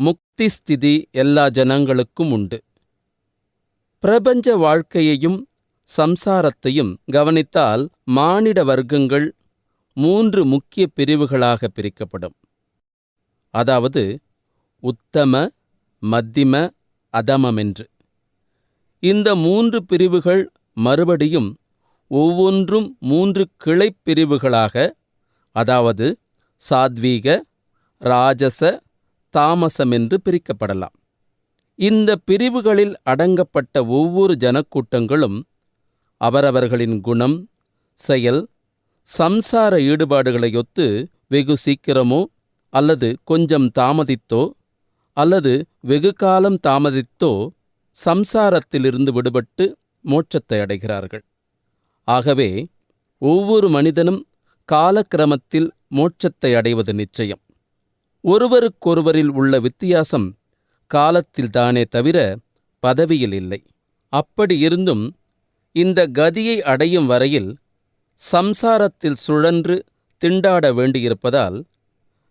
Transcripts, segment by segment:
முக்தி ஸ்திதி எல்லா ஜனங்களுக்கும் உண்டு. பிரபஞ்ச வாழ்க்கையையும் சம்சாரத்தையும் கவனித்தால் மானிட வர்க்கங்கள் மூன்று முக்கிய பிரிவுகளாக பிரிக்கப்படும். அதாவது உத்தம மத்திம அதமென்று இந்த மூன்று பிரிவுகள் மறுபடியும் ஒவ்வொன்றும் மூன்று கிளைப் பிரிவுகளாக அதாவது சாத்வீக ராஜச தாமசம் என்று பிரிக்கப்படலாம். இந்த பிரிவுகளில் அடங்கப்பட்ட ஒவ்வொரு ஜனக்கூட்டங்களும் அவரவர்களின் குணம் செயல் சம்சார ஈடுபாடுகளையொத்து வெகு சீக்கிரமோ அல்லது கொஞ்சம் தாமதித்தோ அல்லது வெகு காலம் தாமதித்தோ சம்சாரத்திலிருந்து விடுபட்டு மோட்சத்தை அடைகிறார்கள். ஆகவே ஒவ்வொரு மனிதனும் காலக்கிரமத்தில் மோட்சத்தை அடைவது நிச்சயம். ஒருவருக்கொருவரில் உள்ள வித்தியாசம் காலத்தில்தானே தவிர பதவியில் இல்லை. அப்படி இருந்தும் இந்த கதியை அடையும் வரையில் சம்சாரத்தில் சுழன்று திண்டாட வேண்டியிருப்பதால்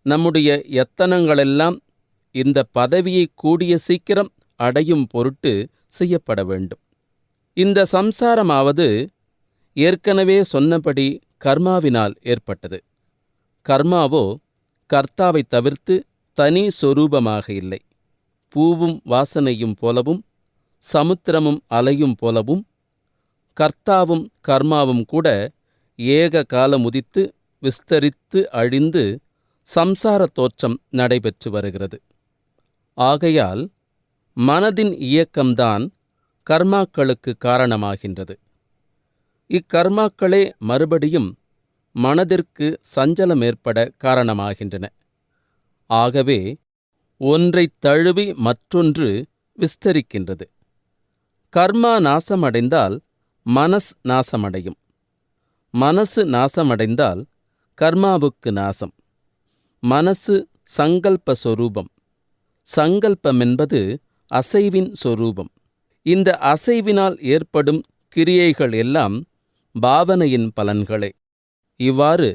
நம்முடைய எத்தனங்களெல்லாம் இந்த பதவியை கூடிய சீக்கிரம் அடையும் பொருட்டு செய்யப்பட வேண்டும். இந்த சம்சாரமாவது ஏற்கனவே சொன்னபடி கர்மாவினால் ஏற்பட்டது. கர்மாவோ கர்த்தாவை தவிர்த்து தனி சொரூபமாக இல்லை. பூவும் வாசனையும் போலவும் சமுத்திரமும் அலையும் போலவும் கர்த்தாவும் கர்மாவும் கூட ஏக காலம் உதித்து விஸ்தரித்து அழிந்து சம்சார தோற்றம் நடைபெற்று வருகிறது. ஆகையால் மனதின் இயக்கம்தான் கர்மாக்களுக்கு காரணமாகின்றது. இக்கர்மாக்களே மறுபடியும் மனதிற்கு சஞ்சலம் ஏற்பட காரணமாகின்றன. ஆகவே ஒன்றைத் தழுவி மற்றொன்று விஸ்தரிக்கின்றது. கர்மா நாசமடைந்தால் மனஸ் நாசமடையும். மனசு நாசமடைந்தால் கர்மாவுக்கு நாசம். மனசு சங்கல்ப சொரூபம். சங்கல்பமென்பது அசைவின் சொரூபம். இந்த அசைவினால் ஏற்படும் கிரியைகள் எல்லாம் பாவனையின் பலன்களே. இவ்வாறு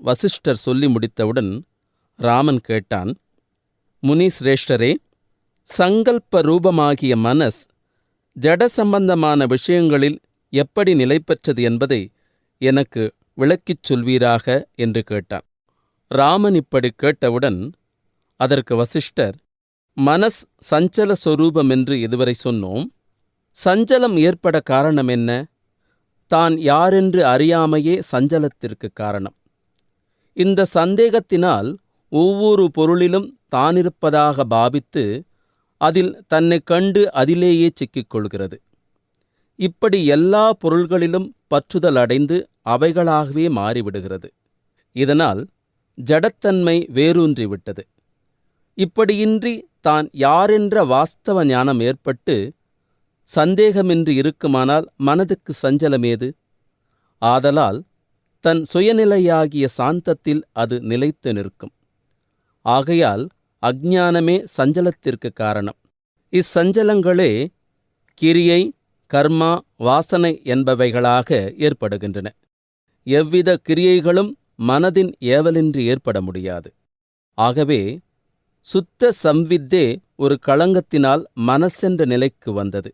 வசிஷ்டர் சொல்லி முடித்தவுடன் ராமன் கேட்டான் முனிசிரேஷ்டரே சங்கல்ப ரூபமாகிய மனஸ் ஜட சம்பந்தமான விஷயங்களில் எப்படி நிலை பெற்றது என்பதை எனக்கு விளக்கிச் சொல்வீராக? என்று கேட்டான். ராமன் இப்படி கேட்டவுடன் அதற்கு வசிஷ்டர் மனஸ் சஞ்சல சொரூபம் என்று இதுவரை சொன்னோம். சஞ்சலம் ஏற்பட காரணம் என்ன? தான் யாரென்று அறியாமையே சஞ்சலத்திற்கு காரணம். இந்த சந்தேகத்தினால் ஒவ்வொரு பொருளிலும் தானிருப்பதாக பாவித்து அதில் தன்னை கண்டு அதிலேயே சிக்கிக் கொள்கிறது. இப்படி எல்லா பொருள்களிலும் பற்றுதல் அடைந்து அவைகளாகவே மாறிவிடுகிறது. இதனால் ஜடத்தன்மை வேரூன்றிவிட்டது. இப்படியின்றி தான் யாரென்ற வாஸ்தவ ஞானம் ஏற்பட்டு சந்தேகமின்றி இருக்குமானால் மனதுக்கு சஞ்சலமேது? ஆதலால் தன் சுயநிலையாகிய சாந்தத்தில் அது நிலைத்து நிற்கும். ஆகையால் அஜ்ஞானமே சஞ்சலத்திற்கு காரணம். இச்சஞ்சலங்களே கிரியை கர்மா வாசனை என்பவைகளாக ஏற்படுகின்றன. எவ்வித கிரியைகளும் மனதின் ஏவலின்றி ஏற்பட முடியாது. ஆகவே சுத்த சம்வித்தே ஒரு களங்கத்தினால் மனசென்ற நிலைக்கு வந்தது.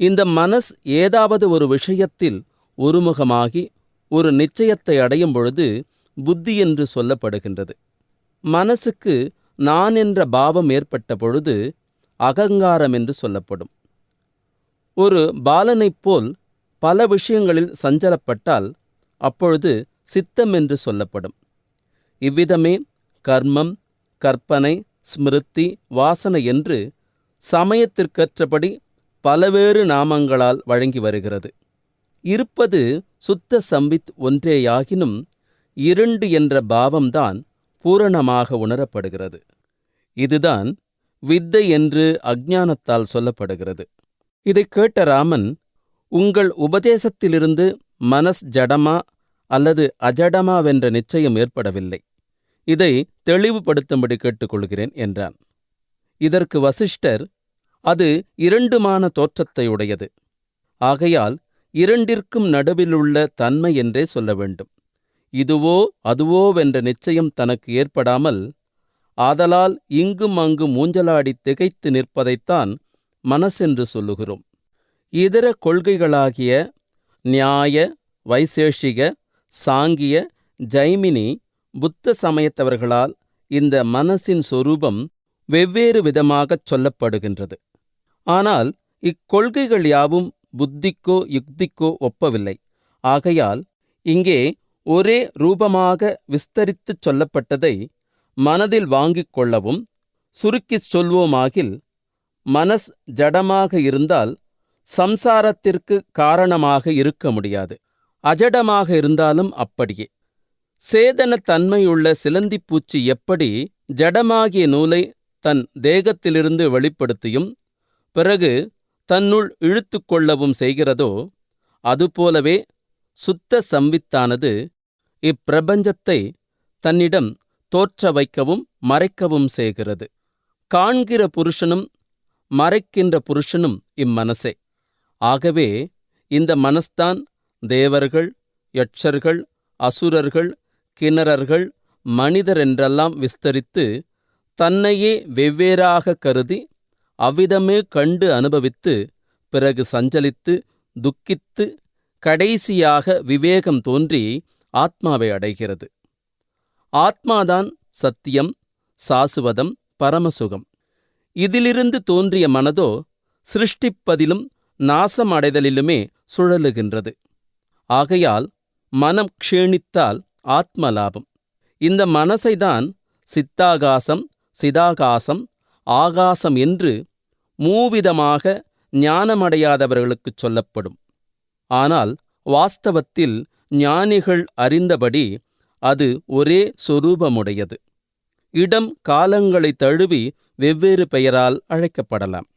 இந்த மனஸ் ஏதாவது ஒரு விஷயத்தில் ஒருமுகமாகி ஒரு நிச்சயத்தை அடையும் பொழுது புத்தி என்று சொல்லப்படுகின்றது. மனசுக்கு நான் என்ற பாவம் ஏற்பட்ட பொழுது அகங்காரம் என்று சொல்லப்படும். ஒரு பாலனைப் போல் பல விஷயங்களில் சஞ்சலப்பட்டால் அப்பொழுது சித்தம் என்று சொல்லப்படும். இவ்விதமே கர்மம் கற்பனை ஸ்மிருதி வாசனை என்று சமயத்திற்கற்றபடி பலவேறு நாமங்களால் வழங்கி வருகிறது. இருப்பது சுத்த சம்பித் ஒன்றேயாகினும் இரண்டு என்ற பாவம்தான் பூரணமாக உணரப்படுகிறது. இதுதான் வித்தை என்று அஜ்ஞானத்தால் சொல்லப்படுகிறது. இதைக் கேட்ட ராமன் உங்கள் உபதேசத்திலிருந்து மனஸ் ஜடமா அல்லது அஜடமாவென்ற நிச்சயம் ஏற்படவில்லை. இதை தெளிவுபடுத்தும்படி கேட்டுக்கொள்கிறேன் என்றான். இதற்கு வசிஷ்டர் அது இரண்டுமான தோற்றத்தையுடையது. ஆகையால் இரண்டிற்கும் நடுவிலுள்ள தன்மை என்றே சொல்ல வேண்டும். இதுவோ அதுவோவென்ற நிச்சயம் தனக்கு ஏற்படாமல் ஆதலால் இங்கும் அங்கும் ஊஞ்சலாடி திகைத்து நிற்பதைத்தான் மனசென்று சொல்லுகிறோம். இதர கொள்கைகளாகிய நியாய வைசேஷிக சாங்கிய ஜைமினி புத்த சமயத்தவர்களால் இந்த மனசின் சொரூபம் வெவ்வேறு விதமாகச் சொல்லப்படுகின்றது. ஆனால் இக்கொள்கைகள் யாவும் புத்திக்கோ யுக்திக்கோ ஒப்பவில்லை. ஆகையால் இங்கே ஒரே ரூபமாக விஸ்தரித்துச் சொல்லப்பட்டதை மனதில் வாங்கிக் கொள்ளவும் சுருக்கிச் சொல்வோமாகில் மனஸ் ஜடமாக இருந்தால் சம்சாரத்திற்கு காரணமாக இருக்க முடியாது. அஜடமாக இருந்தாலும் அப்படியே. சேதனத் தன்மையுள்ள சிலந்திப்பூச்சி எப்படி ஜடமாகிய நூலை தன் தேகத்திலிருந்து வெளிப்படுத்தியும் பிறகு தன்னுள் இழுத்து கொள்ளவும் செய்கிறதோ அதுபோலவே சுத்த சம்வித்தானது இப்பிரபஞ்சத்தை தன்னிடம் தோற்ற வைக்கவும் மறைக்கவும் செய்கிறது. காண்கிற புருஷனும் மறைக்கின்ற புருஷனும் இம்மனசே. ஆகவே இந்த மனஸ்தான் தேவர்கள் யட்சர்கள் அசுரர்கள் கிணறர்கள் மனிதரென்றெல்லாம் விஸ்தரித்து தன்னையே வெவ்வேறாக கருதி அவ்விதமே கண்டு அனுபவித்து பிறகு சஞ்சலித்து துக்கித்து கடைசியாக விவேகம் தோன்றி ஆத்மாவை அடைகிறது. ஆத்மாதான் சத்தியம் சாசுவதம் பரமசுகம். இதிலிருந்து தோன்றிய மனதோ சிருஷ்டிப்பதிலும் நாசம் அடைதலிலுமே சுழலுகின்றது. ஆகையால் மனம் க்ஷீணித்தால் ஆத்ம லாபம். இந்த மனசைதான் சித்தாகாசம் சிதாகாசம் ஆகாசம் என்று மூவிதமாக ஞானமடையாதவர்களுக்குச் சொல்லப்படும். ஆனால் வாஸ்தவத்தில் ஞானிகள் அறிந்தபடி அது ஒரே சொரூபமுடையது. இடம் காலங்களை தழுவி வெவ்வேறு பெயரால் அழைக்கப்படலாம்.